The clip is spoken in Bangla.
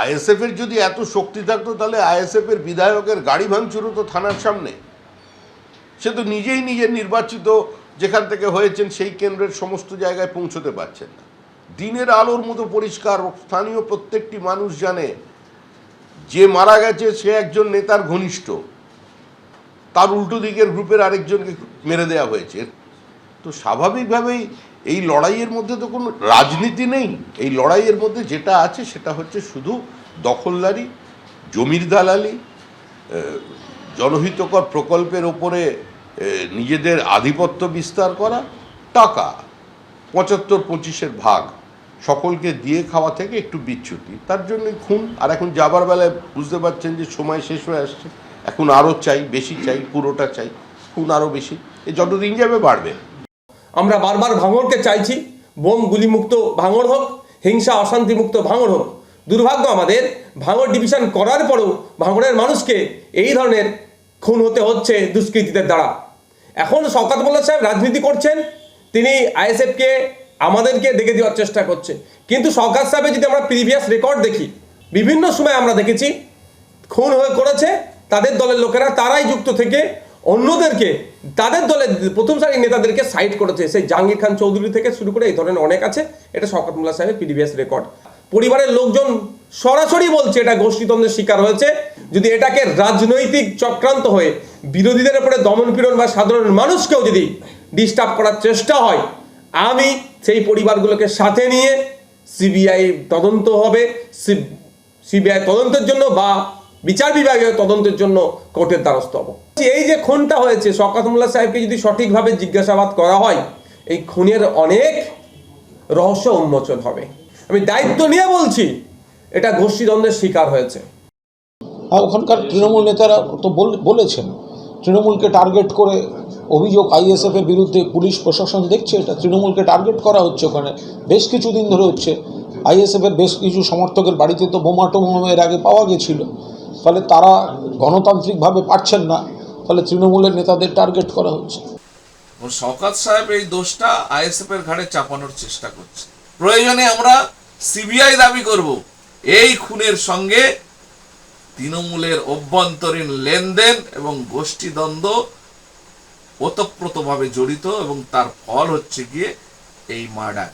আইএসএফ এর যদি এত শক্তি থাকতো, তাহলে আইএসএফ এর বিধায়কের গাড়ি ভাঙচুর তো থানার সামনে। সে তো নিজেই নিজের নির্বাচিত যেখান থেকে হয়েছেন, সেই কেন্দ্রের সমস্ত জায়গায় পৌঁছতে পারছেন না। দিনের আলোর মতো পরিষ্কার, স্থানীয় প্রত্যেকটি মানুষ জানে, যে মারা গেছে সে একজন নেতার ঘনিষ্ঠ। তার উল্টো দিকের গ্রুপের আরেকজনকে মেরে দেওয়া হয়েছে। তো স্বাভাবিকভাবেই এই লড়াইয়ের মধ্যে তো কোনো রাজনীতি নেই। এই লড়াইয়ের মধ্যে যেটা আছে সেটা হচ্ছে শুধু দখলদারি, জমির দালালি জনহিতকর প্রকল্পের ওপরে নিজেদের আধিপত্য বিস্তার করা, টাকা, পঁচাত্তর পঁচিশের ভাগ সকলকে দিয়ে খাওয়া থেকে একটু বিচ্যুতি। তার জন্যই খুন। আর এখন যাবার বেলায় বুঝতে পারছেন যে সময় শেষ হয়ে আসছে। এখন আরও চাই, বেশি চাই, পুরোটা চাই, খুন আরও বেশি। এ যতদিন যাবে বাড়বে। আমরা বারবার ভাঙড়কে চাইছি, বোম গুলিমুক্ত ভাঙড় হোক, হিংসা অশান্তিমুক্ত ভাঙড় হোক। দুর্ভাগ্য আমাদের, ভাঙড় ডিভিশন করার পরেও ভাঙড়ের মানুষকে এই ধরনের খুন হতে হচ্ছে দুষ্কৃতীদের দ্বারা। এখন শওকাত মোল্লা সাহেব রাজনীতি করছেন, তিনি আইএসএফকে, আমাদেরকে ডেকে দেওয়ার চেষ্টা করছে। কিন্তু শওকাত সাহেবের যদি আমরা প্রিভিয়াস রেকর্ড দেখি, বিভিন্ন সময় আমরা দেখেছি, খুন হয়ে করেছে, তাদের দলের লোকেরা, তারাই যুক্ত থেকে অন্যদেরকে, তাদের দলের প্রথম সারির নেতাদেরকে সাইড করেছে। সেই জাহাঙ্গীর খান চৌধুরী থেকে শুরু করে এই ধরনের অনেক আছে। এটা শওকত মোল্লা সাহেবের পিডিবিএস রেকর্ড পরিবারের লোকজন সরাসরি বলছে, এটা গোষ্ঠীদ্বন্দ্বের শিকার হয়েছে। যদি এটাকে রাজনৈতিক চক্রান্ত হয়ে বিরোধীদের উপরে দমন পীড়ন বা সাধারণ মানুষকেও যদি ডিস্টার্ব করার চেষ্টা হয়, আমি সেই পরিবারগুলোকে সাথে নিয়ে সিবিআই তদন্ত হবে। সিবিআই তদন্তের জন্য বা বিচার বিভাগীয় তদন্তের জন্য কোর্টের দ্বারস্থ হব। এই যে খুনটা হয়েছে শওকত মোল্লা সাহেবকে যদি সঠিকভাবে জিজ্ঞাসাবাদ করা হয়, এই খুনের অনেক রহস্য উন্মোচন হবে। আমি দায়িত্ব নিয়ে বলছি, এটা গোষ্ঠীদ্বন্দ্বের শিকার হয়েছে। হ্যাঁ ওখানকার তৃণমূল নেতারা তো বল- বলেছেন, তৃণমূলকে টার্গেট করে অভিযোগ আইএসএফ এর বিরুদ্ধে পুলিশ, প্রশাসন দেখছে এটা, তৃণমূলকে টার্গেট করা হচ্ছে ওখানে, বেশ কিছুদিন ধরে হচ্ছে। আইএসএফ এর বেশ কিছু সমর্থকের বাড়িতে তো বোমা টোমা এর আগে পাওয়া গেছিল। ফলে তারা গণতান্ত্রিকভাবে পারছেন না, ফলে তৃণমূলের নেতাদের টার্গেট করা হচ্ছে। শওকাত সাহেব এই দোষটা আইএসএফ এর ঘাড়ে চাপানোর চেষ্টা করছে। প্রয়োজনে আমরা সিবিআই দাবি করব, এই খুনের সঙ্গে তৃণমূলের অভ্যন্তরীণ লেনদেন এবং গোষ্ঠীদ্বন্দ্ব ওতপ্রোতভাবে জড়িত এবং তার ফল হচ্ছে গিয়ে এই মার্ডার।